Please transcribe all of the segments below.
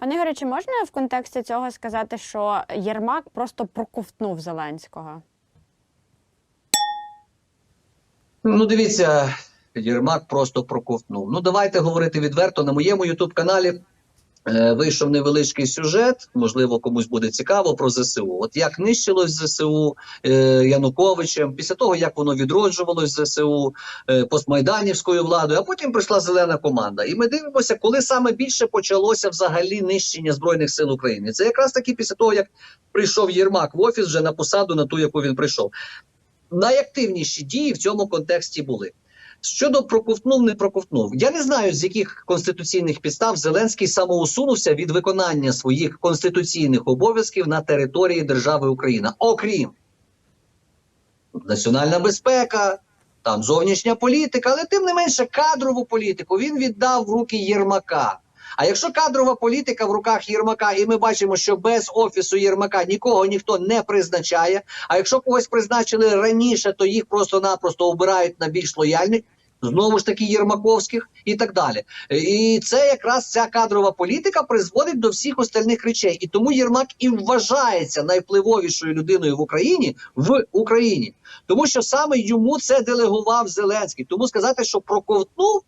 Пане Ігорю, чи можна в контексті цього сказати, що Єрмак просто проковтнув Зеленського? Ну, дивіться, Єрмак просто проковтнув. Ну, давайте говорити відверто. На моєму Ютуб-каналі вийшов невеличкий сюжет, можливо, комусь буде цікаво про ЗСУ. От як нищилось ЗСУ е, Януковичем, після того, як воно відроджувалось ЗСУ е, постмайданівською владою, а потім прийшла зелена команда. І ми дивимося, коли саме більше почалося взагалі нищення Збройних сил України. Це якраз таки після того, як прийшов Єрмак в офіс вже на посаду, на ту, яку він прийшов найактивніші дії в цьому контексті були. Щодо проковтнув, не проковтнув. Я не знаю, з яких конституційних підстав Зеленський самоусунувся від виконання своїх конституційних обов'язків на території держави Україна, окрім національна безпека, там зовнішня політика, але тим не менше кадрову політику він віддав в руки Єрмака. А якщо кадрова політика в руках Єрмака, і ми бачимо, що без офісу Єрмака нікого ніхто не призначає. А якщо когось призначили раніше, то їх просто-напросто обирають на більш лояльних. Знову ж таки, Єрмаковських і так далі. І це якраз ця кадрова політика призводить до всіх остальних речей. І тому Єрмак і вважається найвпливовішою людиною в Україні в Україні, тому що саме йому це делегував Зеленський. Тому сказати, що проковтнув.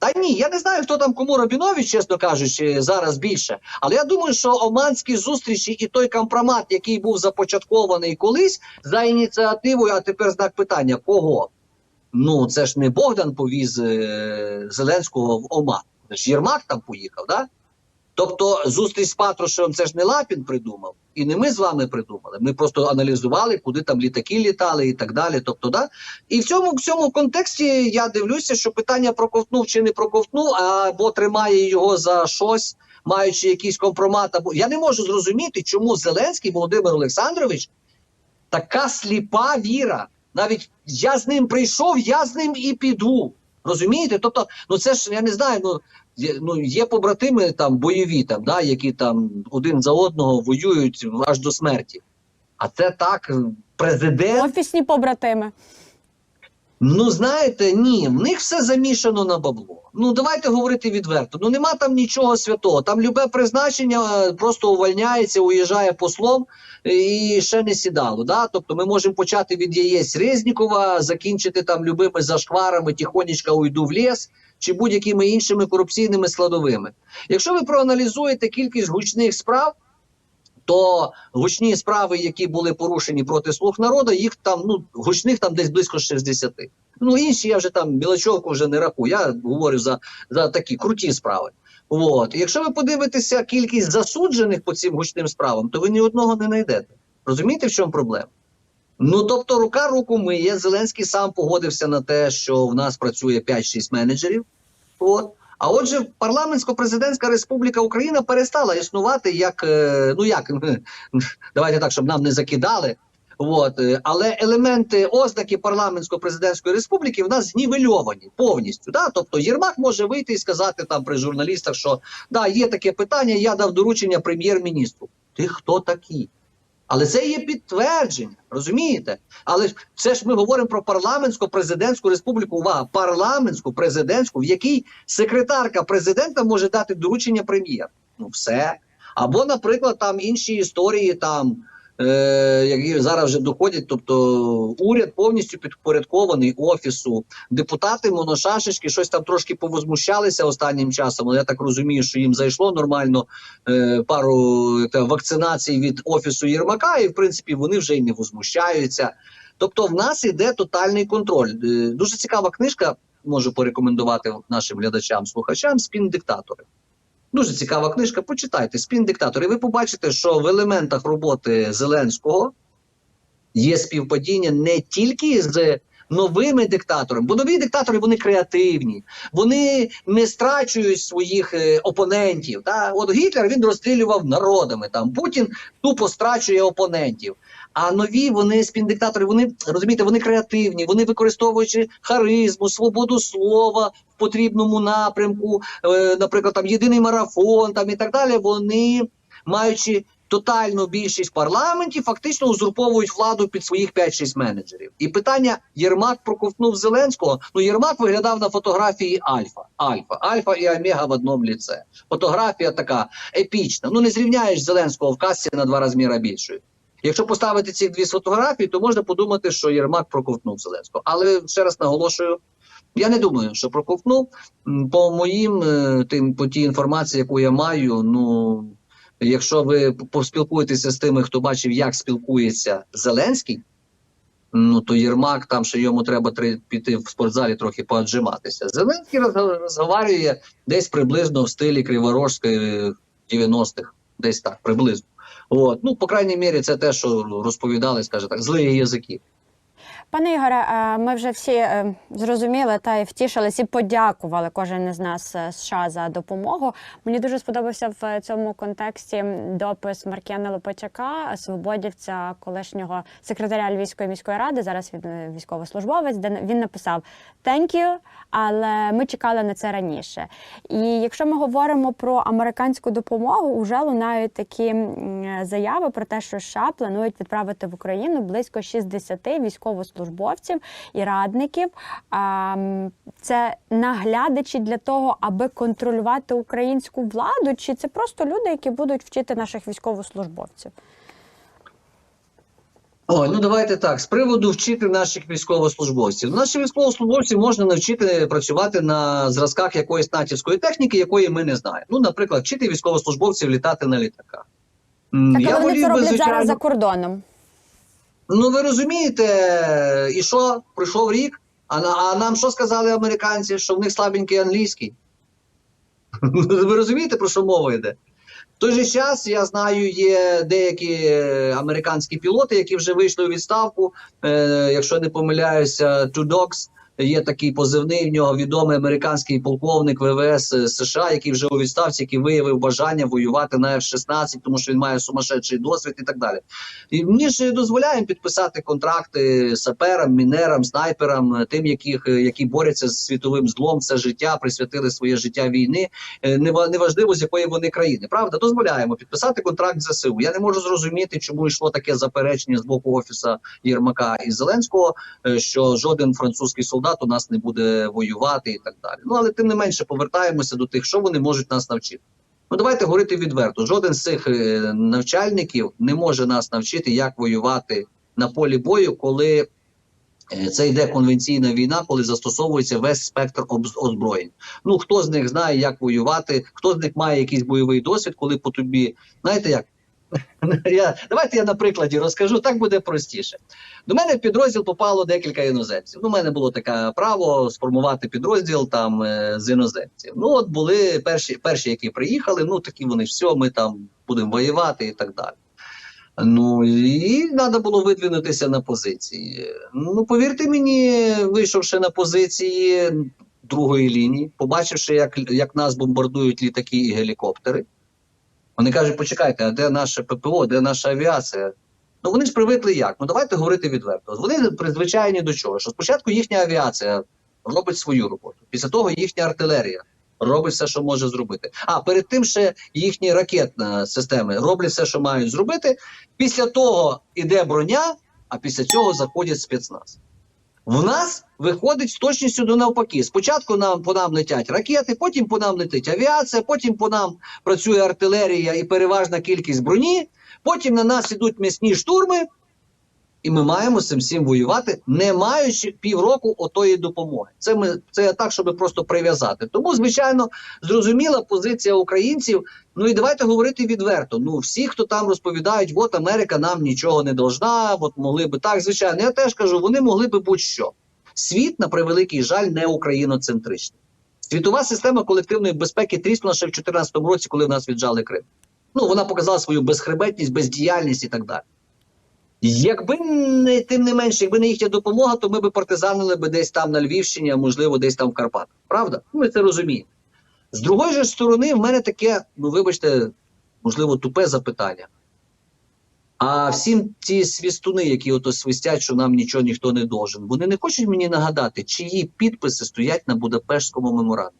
Та ні, я не знаю, хто там кому Рабінович, чесно кажучи, зараз більше. Але я думаю, що оманські зустрічі і той компромат, який був започаткований колись за ініціативою, а тепер знак питання: кого? Ну, це ж не Богдан повіз е, Зеленського в Оман. Це ж Єрмак там поїхав, да? Тобто зустріч з Патрушевим це ж не Лапін придумав, і не ми з вами придумали. Ми просто аналізували, куди там літаки літали і так далі. Тобто, да? І в цьому, в цьому контексті я дивлюся, що питання проковтнув чи не проковтнув, або тримає його за щось, маючи якийсь компромат. Або я не можу зрозуміти, чому Зеленський Володимир Олександрович така сліпа віра. Навіть я з ним прийшов, я з ним і піду. Розумієте? Тобто, ну це ж я не знаю. Ну є, ну є побратими там бойові, там да, які там один за одного воюють аж до смерті. А це так, президент. Офісні побратими. Ну, знаєте, ні, в них все замішано на бабло. Ну, давайте говорити відверто. Ну, нема там нічого святого. Там любе призначення е, просто увольняється, уїжджає послом е, і ще не сідало. Да? Тобто ми можемо почати від яєць Резнікова, закінчити там любими зашкварами, тихонечко уйду в ліс чи будь-якими іншими корупційними складовими. Якщо ви проаналізуєте кількість гучних справ, то гучні справи, які були порушені проти слуг народу, їх там ну гучних там десь близько 60. Ну інші я вже там білочовку вже не рахую. Я говорю за, за такі круті справи. От якщо ви подивитеся кількість засуджених по цим гучним справам, то ви ні одного не знайдете. Розумієте, в чому проблема? Ну тобто, рука руку миє. Зеленський сам погодився на те, що в нас працює 5-6 менеджерів. От. А отже, парламентсько-президентська республіка Україна перестала існувати як е, ну як давайте так, щоб нам не закидали. От, е, але елементи ознаки парламентсько-президентської республіки в нас знівельовані повністю. Да? Тобто Єрмак може вийти і сказати там при журналістах, що да, є таке питання, я дав доручення прем'єр-міністру. Ти хто такий? Але це є підтвердження, розумієте? Але це ж ми говоримо про парламентську президентську республіку. Увага, парламентську президентську, в якій секретарка президента може дати доручення прем'єр. Ну все. Або, наприклад, там інші історії, там які зараз вже доходять. Тобто уряд повністю підпорядкований офісу. Депутати моношашечки щось там трошки повозмущалися останнім часом. Але я так розумію, що їм зайшло нормально е, пару та, вакцинацій від офісу Єрмака, і в принципі вони вже й не возмущаються. Тобто, в нас іде тотальний контроль. Е, дуже цікава книжка. Можу порекомендувати нашим глядачам, слухачам спін-диктатори. Дуже цікава книжка. Почитайте спін-диктатори. Ви побачите, що в елементах роботи Зеленського є співпадіння не тільки з новими диктаторами, бо нові диктатори вони креативні, вони не страчують своїх е, опонентів. Та? От Гітлер він розстрілював народами. Там Путін тупо страчує опонентів. А нові вони спіндиктатори, вони розумієте, вони креативні, вони використовуючи харизму, свободу слова в потрібному напрямку, е, наприклад, там єдиний марафон, там і так далі. Вони маючи тотальну більшість в парламенті, фактично узурповують владу під своїх 5-6 менеджерів. І питання Єрмак проковтнув Зеленського. Ну Єрмак виглядав на фотографії Альфа. Альфа, Альфа і Омега в одному ліце. Фотографія така епічна. Ну не зрівняєш Зеленського в касці на два розміри більшою. Якщо поставити ці дві фотографії, то можна подумати, що Єрмак проковтнув Зеленського. Але ще раз наголошую, я не думаю, що проковтнув. По моїм е, тим по тій інформації, яку я маю, ну якщо ви поспілкуєтеся з тими, хто бачив, як спілкується Зеленський, ну то Єрмак там ще йому треба три, піти в спортзалі трохи поаджиматися. Зеленський розговорює десь приблизно в стилі Криворожської 90-х, десь так, приблизно. От. Ну, по крайній мірі, це те, що розповідали, скажімо так, злі язики. Пане Ігоре, е, ми вже всі е, зрозуміли та й втішились і подякували кожен із нас е, США за допомогу. Мені дуже сподобався в цьому контексті допис Маркіана Лопачака, свободівця, колишнього секретаря Львівської міської ради. Зараз він військовослужбовець, де він написав «Thank you», але ми чекали на це раніше. І якщо ми говоримо про американську допомогу, вже лунають такі заяви про те, що США планують відправити в Україну близько 60 військовослужбовців і радників. Це наглядачі для того, аби контролювати українську владу, чи це просто люди, які будуть вчити наших військовослужбовців? Ой, ну давайте так. З приводу вчити наших військовослужбовців. Наші військовослужбовці можна навчити працювати на зразках якоїсь натівської техніки, якої ми не знаємо. Ну, наприклад, вчити військовослужбовців літати на літаках. Так, але вони це роблять звичайно- зараз за кордоном. Ну ви розумієте, і що? Пройшов рік, а, а нам що сказали американці? Що в них слабенький англійський? ви розумієте, про що мова йде? В той же час я знаю, є деякі американські пілоти, які вже вийшли у відставку. Е, якщо не помиляюся, Two Dogs, є такий позивний в нього відомий американський полковник ВВС е, США, який вже у відставці, який виявив бажання воювати на F-16, тому що він має сумасшедший досвід і так далі. І мені ж дозволяємо підписати контракти саперам, мінерам, снайперам, е, тим, яких е, які борються з світовим злом, все життя присвятили своє життя війни. Нева- Неважливо з якої вони країни. Правда, дозволяємо підписати контракт з ЗСУ. Я не можу зрозуміти, чому йшло таке заперечення з боку офіса Єрмака і Зеленського, що жоден французький солдат у нас не буде воювати і так далі. Ну але тим не менше повертаємося до тих, що вони можуть нас навчити. Ну давайте говорити відверто. Жоден з цих е, навчальників не може нас навчити, як воювати на полі бою, коли е, це йде конвенційна війна, коли застосовується весь спектр озброєнь. Ну хто з них знає, як воювати, хто з них має якийсь бойовий досвід, коли по тобі, знаєте як? Я, давайте я на прикладі розкажу, так буде простіше. До мене в підрозділ попало декілька іноземців. Ну, у мене було таке право сформувати підрозділ там е, з іноземців. Ну, от були перші, перші, які приїхали, ну такі вони все, ми там будемо воювати і так далі. Ну і треба було видвинутися на позиції. Ну, повірте мені, вийшовши на позиції другої лінії, побачивши, як, як нас бомбардують літаки і гелікоптери. Вони кажуть: почекайте, а де наше ППО, де наша авіація? Ну вони ж привикли як? Ну давайте говорити відверто. Вони призвичайні до чого? Що спочатку їхня авіація робить свою роботу, після того їхня артилерія робить все, що може зробити. А перед тим ще їхні ракетні системи роблять все, що мають зробити. Після того іде броня, а після цього заходять спецназ. В нас виходить з точністю до навпаки. Спочатку нам по нам летять ракети, потім по нам летить авіація, потім по нам працює артилерія і переважна кількість броні. Потім на нас ідуть м'ясні штурми, і ми маємо цим всім воювати, не маючи півроку отої допомоги. Це ми це так, щоб просто прив'язати. Тому, звичайно, зрозуміла позиція українців. Ну і давайте говорити відверто. Ну, всі, хто там розповідають, от Америка нам нічого не должна, от могли би так. Звичайно, я теж кажу, вони могли би будь-що. Світ, на превеликий жаль, не україноцентричний. Світова система колективної безпеки тріснула ще в 2014 році, коли в нас віджали Крим. Ну, вона показала свою безхребетність, бездіяльність і так далі. Якби не тим не менше, якби не їхня допомога, то ми б партизанили би десь там на Львівщині, а можливо, десь там в Карпатах. Правда? Ми це розуміємо. З другої ж сторони, в мене таке, ну вибачте, можливо, тупе запитання. А всім ці свістуни, які ото свистять, що нам нічого ніхто не должен, вони не хочуть мені нагадати, чиї підписи стоять на Будапештському меморандумі.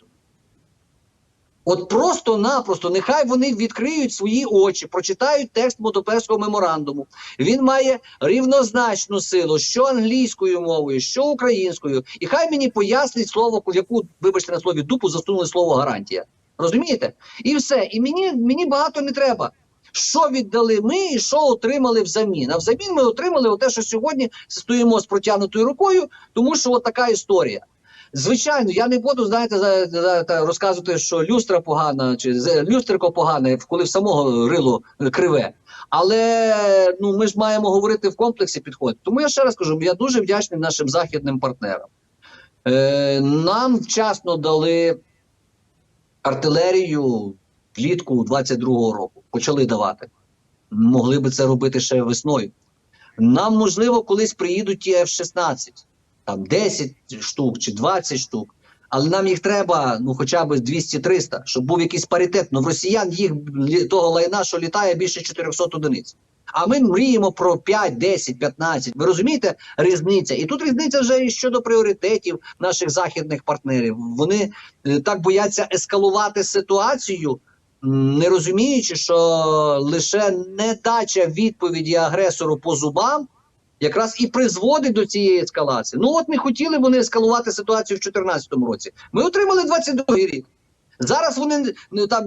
От просто-напросто, нехай вони відкриють свої очі, прочитають текст Будапештського меморандуму. Він має рівнозначну силу, що англійською мовою, що українською. І хай мені пояснить слово, яку, вибачте на слові, дупу засунули слово гарантія. Розумієте? І все. І мені, мені багато не треба. Що віддали ми і що отримали взамін? А взамін ми отримали те, що сьогодні стоїмо з протягнутою рукою, тому що от така історія. Звичайно, я не буду знаєте, за, за, розказувати, що люстра погана чи люстерко погане, коли в самого рило е, криве. Але ну ми ж маємо говорити в комплексі підходити. Тому я ще раз кажу, я дуже вдячний нашим західним партнерам. Е, нам вчасно дали артилерію влітку 22-го року. Почали давати. Могли би це робити ще весною. Нам, можливо, колись приїдуть ті F-16, там 10 штук чи 20 штук. Але нам їх треба ну хоча б 200-300, щоб був якийсь паритет. Ну в росіян їх того лайна, що літає більше 400 одиниць. А ми мріємо про 5, 10, 15. Ви розумієте різниця? І тут різниця вже і щодо пріоритетів наших західних партнерів. Вони е, так бояться ескалувати ситуацію, не розуміючи, що лише недача відповіді агресору по зубам якраз і призводить до цієї ескалації. Ну от не хотіли вони ескалувати ситуацію в 2014 році. Ми отримали 22 рік. Зараз вони ну, там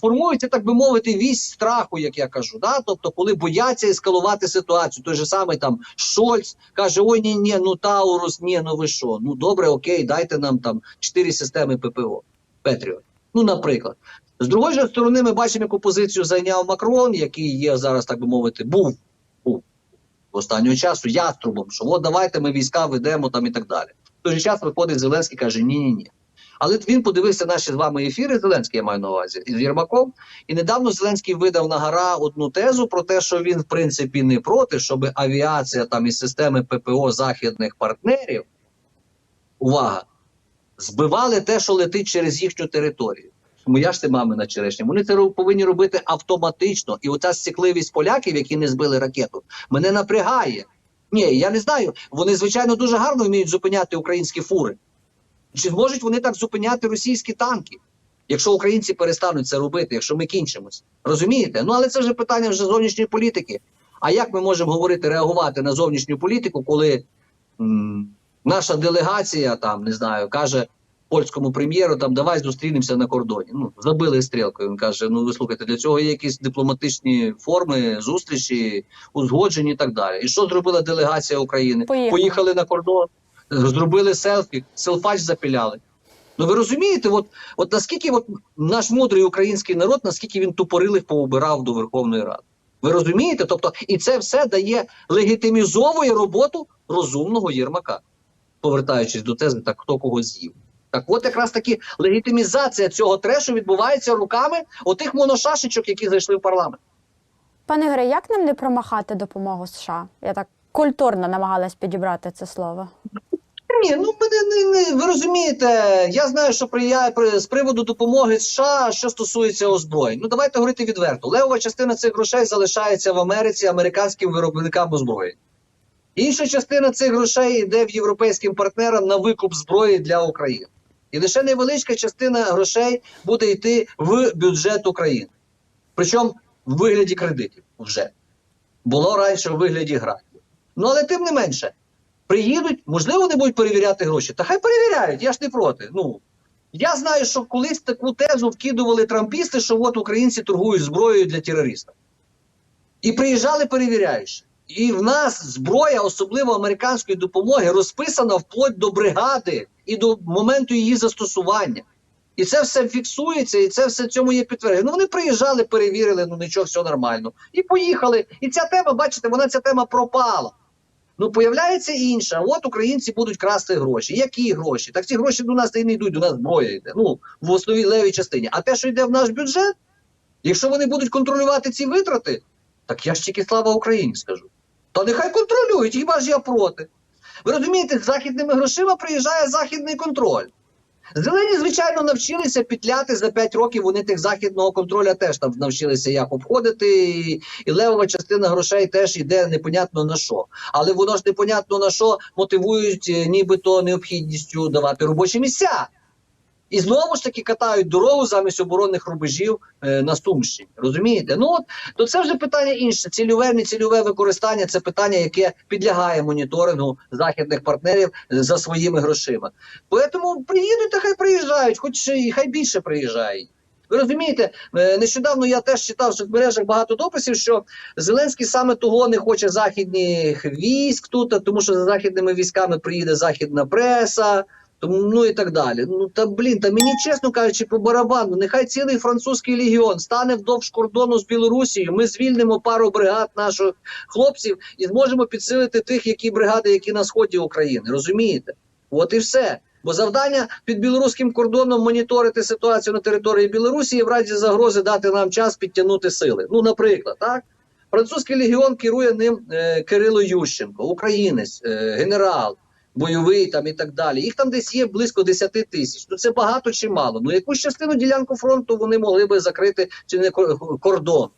формуються, так би мовити, вісь страху, як я кажу. Да? Тобто, коли бояться ескалувати ситуацію, той же самий там Шольц каже: Ой, ні, ні, ну Таурус, ні, ну ви що? Ну добре, окей, дайте нам там чотири системи ППО Петріот. Ну, наприклад. З другої ж сторони, ми бачимо, яку позицію зайняв Макрон, який є зараз, так би мовити, був останнього часу яструбом, що от давайте ми війська ведемо там і так далі. В той же час виходить Зеленський і каже: ні, ні, ні. Але він подивився наші з вами ефіри. Зеленський я маю на увазі із Єрмаком. І недавно Зеленський видав на гора одну тезу про те, що він в принципі не проти, щоб авіація там із системи ППО західних партнерів. Увага! Збивали те, що летить через їхню територію. Моя ж ти мамина черешня. Вони це повинні робити автоматично. І оця стікливість поляків, які не збили ракету, мене напрягає. Ні, я не знаю. Вони, звичайно, дуже гарно вміють зупиняти українські фури. Чи зможуть вони так зупиняти російські танки, якщо українці перестануть це робити, якщо ми кінчимось? Розумієте? Ну але це вже питання вже зовнішньої політики. А як ми можемо говорити, реагувати на зовнішню політику, коли м, наша делегація там не знаю, каже польському прем'єру, там давай зустрінемося на кордоні. Ну забили стрілкою. Він каже: Ну ви слухайте, для цього є якісь дипломатичні форми, зустрічі, узгоджені і так далі. І що зробила делегація України? Поїхали. Поїхали на кордон, зробили селфі, селфач запіляли. Ну ви розумієте, от, от наскільки от наш мудрий український народ, наскільки він тупорилих поубирав до Верховної Ради. Ви розумієте? Тобто, і це все дає легітимізовує роботу розумного Єрмака, повертаючись до тези, так хто кого з'їв. Так, от якраз таки легітимізація цього трешу відбувається руками отих моношашечок, які зайшли в парламент. Пане Ігоре, як нам не промахати допомогу США? Я так культурно намагалась підібрати це слово. Ні, ну мене не, не ви розумієте. Я знаю, що при, я, при з приводу допомоги США, що стосується озброєнь. Ну давайте говорити відверто. Левова частина цих грошей залишається в Америці американським виробникам озброєнь. Інша частина цих грошей йде в європейським партнерам на викуп зброї для України. І лише невеличка частина грошей буде йти в бюджет України. Причому в вигляді кредитів вже. Було раніше в вигляді грантів. Ну але тим не менше, приїдуть, можливо, вони будуть перевіряти гроші. Та хай перевіряють, я ж не проти. Ну я знаю, що колись таку тезу вкидували трампісти, що от українці торгують зброєю для терористів. І приїжджали перевіряючи. І в нас зброя, особливо американської допомоги, розписана вплоть до бригади і до моменту її застосування. І це все фіксується, і це все цьому є підтвердження. Ну вони приїжджали, перевірили, ну нічого, все нормально. І поїхали. І ця тема, бачите, вона ця тема пропала. Ну, появляється інша. От українці будуть красти гроші. Які гроші? Так ці гроші до нас і не йдуть, до нас зброя йде. Ну, в основній левій частині. А те, що йде в наш бюджет, якщо вони будуть контролювати ці витрати, так я ж тільки слава Україні скажу. Та нехай контролюють, хіба ж я проти. Ви розумієте, з західними грошима приїжджає західний контроль. Зелені, звичайно, навчилися пітляти за 5 років. Вони тих західного контроля теж там навчилися як обходити, і, і левова частина грошей теж йде непонятно на що. Але воно ж непонятно на що мотивують, е, нібито необхідністю давати робочі місця. І знову ж таки катають дорогу замість оборонних рубежів е, на Сумщині. Розумієте? Ну от то це вже питання інше. Цільове, не цільове використання це питання, яке підлягає моніторингу західних партнерів е, за своїми грошима. Тому приїдуть, та хай приїжджають, хоч і хай більше приїжджають. Ви розумієте, е, нещодавно я теж читав в соцмережах багато дописів, що Зеленський саме того не хоче західних військ тут, тому що за західними військами приїде західна преса. Ну і так далі. Ну та блін, та мені чесно кажучи, по барабану, нехай цілий французький легіон стане вдовж кордону з Білорусією. Ми звільнимо пару бригад наших хлопців і зможемо підсилити тих, які бригади, які на сході України. Розумієте? От і все. Бо завдання під білоруським кордоном моніторити ситуацію на території Білорусі і в разі загрози дати нам час підтягнути сили. Ну, наприклад, так. Французький легіон керує ним е, Кирило Ющенко, українець, е, генерал, бойовий там і так далі. Їх там десь є близько 10 тисяч. Ну це багато чи мало. Ну якусь частину ділянку фронту вони могли би закрити чи не кордон. Кордон.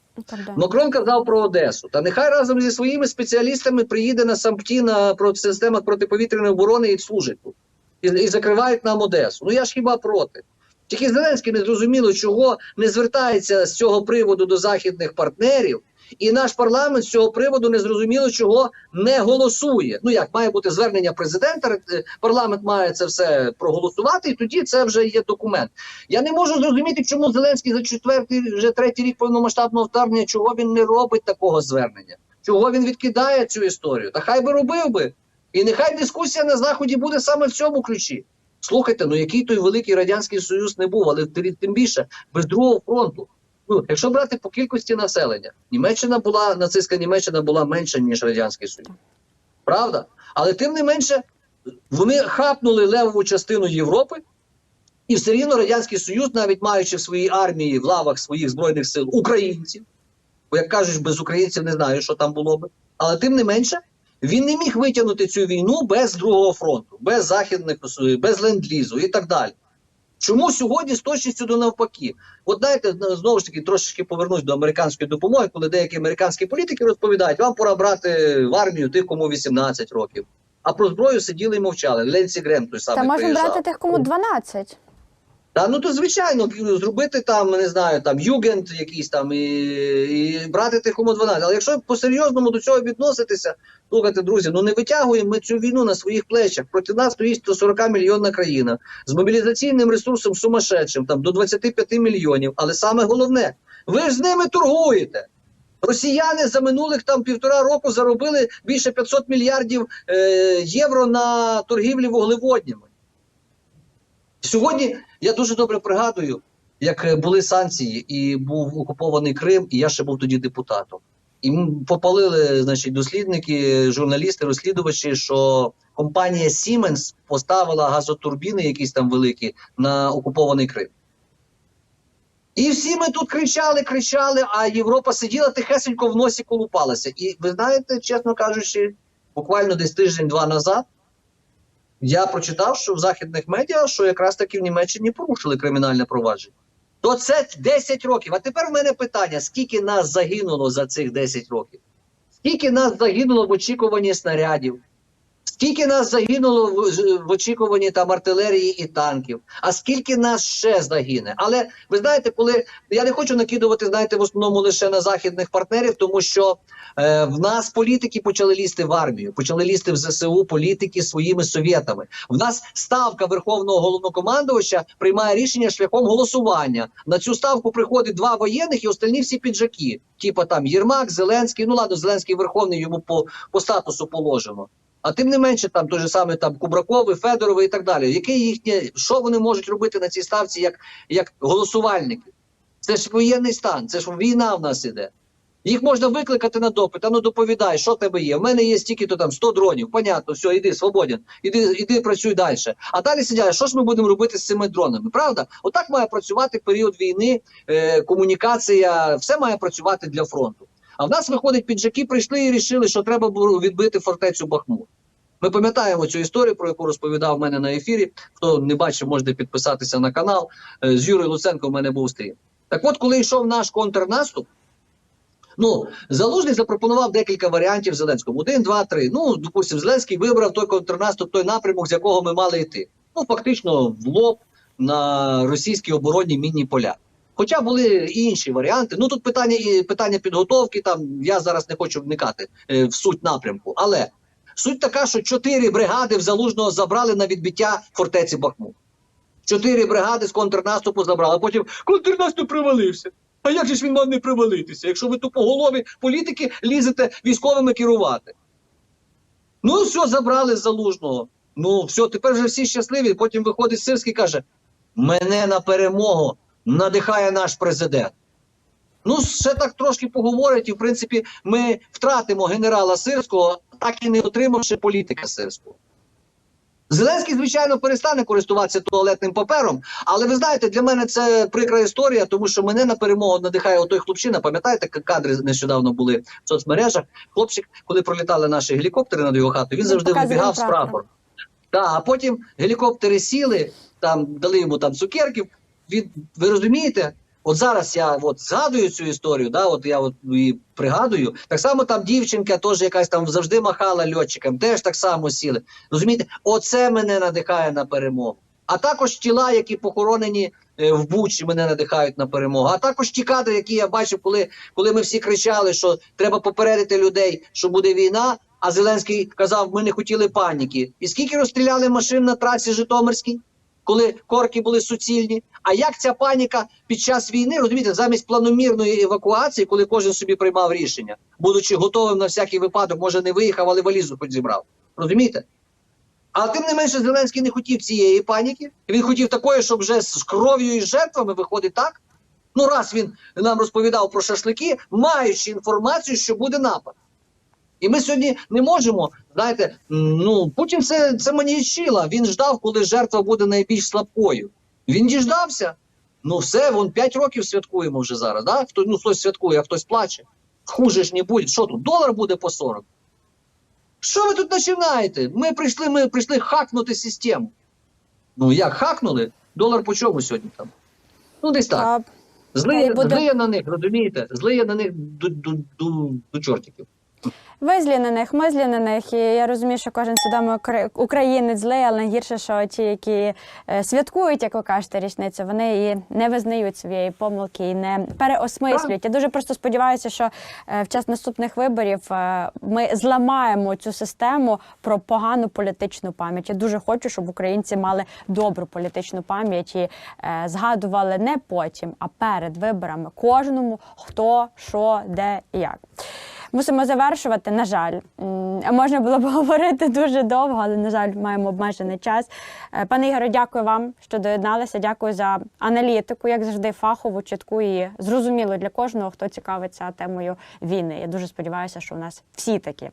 Макрон казав про Одесу. Та нехай разом зі своїми спеціалістами приїде на сампті на про- системах протиповітряної оборони і служить тут. І, і закривають нам Одесу. Ну я ж хіба проти. Тільки Зеленський не зрозуміло, чого не звертається з цього приводу до західних партнерів, і наш парламент з цього приводу не зрозуміло, чого не голосує. Ну як має бути звернення президента, е, парламент має це все проголосувати, і тоді це вже є документ. Я не можу зрозуміти, чому Зеленський за четвертий, вже третій рік повномасштабного вторгнення, чого він не робить такого звернення, чого він відкидає цю історію. Та хай би робив би. І нехай дискусія на заході буде саме в цьому ключі. Слухайте, ну який той великий радянський союз не був, але тим тим більше без другого фронту. Якщо брати по кількості населення, Німеччина була нацистська Німеччина була менша ніж радянський союз, правда? Але тим не менше вони хапнули левову частину Європи, і все рівно радянський союз, навіть маючи в своїй армії в лавах своїх збройних сил українців, бо як кажуть, без українців не знаю, що там було би. Але тим не менше, він не міг витягнути цю війну без другого фронту, без західних без ленд-лізу і так далі. Чому сьогодні з точністю до навпаки? От знаєте, ну, знову ж таки трошечки повернусь до американської допомоги, коли деякі американські політики розповідають, вам пора брати в армію тих, кому 18 років. А про зброю сиділи і мовчали. Ленсі Грем той самий Та приїжджав. брати тих, кому 12. Та ну то звичайно зробити там, не знаю, там югент якийсь там і, і брати тих кому 12. Але якщо по-серйозному до цього відноситися, слухайте, друзі, ну не витягуємо ми цю війну на своїх плечах. Проти нас стоїть 140 мільйонна країна з мобілізаційним ресурсом сумасшедшим, там до 25 мільйонів. Але саме головне, ви ж з ними торгуєте. Росіяни за минулих там півтора року заробили більше 500 мільярдів е, євро на торгівлі вуглеводнями. Сьогодні я дуже добре пригадую, як е, були санкції, і був окупований Крим, і я ще був тоді депутатом. І попалили, значить, дослідники, журналісти, розслідувачі, що компанія Siemens поставила газотурбіни, якісь там великі, на окупований Крим. І всі ми тут кричали, кричали, а Європа сиділа тихесенько в носі колупалася. І ви знаєте, чесно кажучи, буквально десь тиждень-два назад я прочитав, що в західних медіа, що якраз таки в Німеччині порушили кримінальне провадження. То це 10 років. А тепер в мене питання: скільки нас загинуло за цих 10 років? Скільки нас загинуло в очікуванні снарядів? Скільки нас загинуло в, в очікуванні там артилерії і танків? А скільки нас ще загине? Але ви знаєте, коли я не хочу накидувати, знаєте, в основному лише на західних партнерів, тому що е, в нас політики почали лізти в армію, почали лізти в ЗСУ політики своїми совєтами. В нас ставка верховного головнокомандувача приймає рішення шляхом голосування. На цю ставку приходить два воєнних і остальні всі піджаки. Типа там Єрмак, Зеленський. Ну ладно, Зеленський верховний йому по, по статусу положено. А тим не менше, там той же саме там Кубракови, Федорови і так далі. Яке їхнє, що вони можуть робити на цій ставці як, як голосувальники? Це ж воєнний стан, це ж війна в нас іде. Їх можна викликати на допит, а ну доповідай, що в тебе є. В мене є стільки то там 100 дронів. Понятно, все, іди, свободен, іди, іди працюй далі. А далі сидять, що ж ми будемо робити з цими дронами? Правда? Отак має працювати період війни, е, комунікація, все має працювати для фронту. А в нас виходить, піджаки прийшли і рішили, що треба було відбити фортецю Бахмут. Ми пам'ятаємо цю історію, про яку розповідав в мене на ефірі. Хто не бачив, можете підписатися на канал. Е, З Юрою Луценко в мене був стрім. Так от, коли йшов наш контрнаступ, ну Залужний запропонував декілька варіантів Зеленському: один, два, три. Ну, допустимо, Зеленський вибрав той контрнаступ, той напрямок, з якого ми мали йти. Ну, фактично, в лоб, на російські оборонні мінні поля. Хоча були інші варіанти. Ну тут питання і питання підготовки. Там я зараз не хочу вникати е, в суть напрямку. Але суть така, що чотири бригади в залужного забрали на відбиття фортеці Бахмут. Чотири бригади з контрнаступу забрали. А потім контрнаступ привалився. А як же ж він мав не привалитися, якщо ви тупоголові політики лізете військовими керувати? Ну, все, забрали з залужного. Ну, все, тепер вже всі щасливі. Потім виходить Сирський і каже: мене на перемогу надихає наш президент. Ну, ще так трошки поговорять, і в принципі ми втратимо генерала Сирського, так і не отримавши політика Сирського. Зеленський, звичайно, перестане користуватися туалетним папером, але ви знаєте, для мене це прикра історія, тому що мене на перемогу надихає отой хлопчина. Пам'ятаєте, кадри нещодавно були в соцмережах. Хлопчик, коли пролітали наші гелікоптери над його хатою, він Він завжди вибігав з прапор. прапором. Так, а потім гелікоптери сіли, там дали йому там цукерків. Він, ви розумієте? От зараз я от згадую цю історію, да, от я от її пригадую. Так само там дівчинка, теж якась там завжди махала льотчикам, теж так само сіли. Розумієте, оце мене надихає на перемогу. А також тіла, які похоронені е, в Бучі, мене надихають на перемогу. А також ті кадри, які я бачив, коли, коли ми всі кричали, що треба попередити людей, що буде війна. А Зеленський казав, ми не хотіли паніки. І скільки розстріляли машин на трасі Житомирській? Коли корки були суцільні. А як ця паніка під час війни, розумієте, замість планомірної евакуації, коли кожен собі приймав рішення, будучи готовим на всякий випадок, може не виїхав, але валізу хоч зібрав. Розумієте? Але тим не менше, Зеленський не хотів цієї паніки. Він хотів такої, щоб вже з кров'ю і жертвами виходить так. Ну, раз він нам розповідав про шашлики, маючи інформацію, що буде напад. І ми сьогодні не можемо, знаєте, ну Путін це, це маніячила. Він ждав, коли жертва буде найбільш слабкою. Він діждався. Ну все, вон 5 років святкуємо вже зараз. Да? Хто, ну, хтось святкує, а хтось плаче. Хуже ж не буде. Що тут? Долар буде по 40. Що ви тут починаєте? Ми прийшли, ми прийшли хакнути систему. Ну як хакнули? Долар по чому сьогодні там? Ну, десь так. Злиє, буде- злиє на них, розумієте? Злиє на них до, до, до, до чортиків. Ви злі на них, ми злі на них. І я розумію, що кожен свідомий укра- українець злий, але найгірше, що ті, які е, святкують, як ви кажете, річницю, вони і не визнають своєї помилки і не переосмислюють. Я дуже просто сподіваюся, що е, в час наступних виборів е, ми зламаємо цю систему про погану політичну пам'ять. Я дуже хочу, щоб українці мали добру політичну пам'ять і згадували не потім, а перед виборами кожному хто, що, де і як. Мусимо завершувати. На жаль, можна було б говорити дуже довго, але на жаль, маємо обмежений час. Е, Пане Ігоре, дякую вам, що доєдналися. Дякую за аналітику, як завжди, фахову, чітку і зрозуміло для кожного, хто цікавиться темою війни. Я дуже сподіваюся, що у нас всі такі.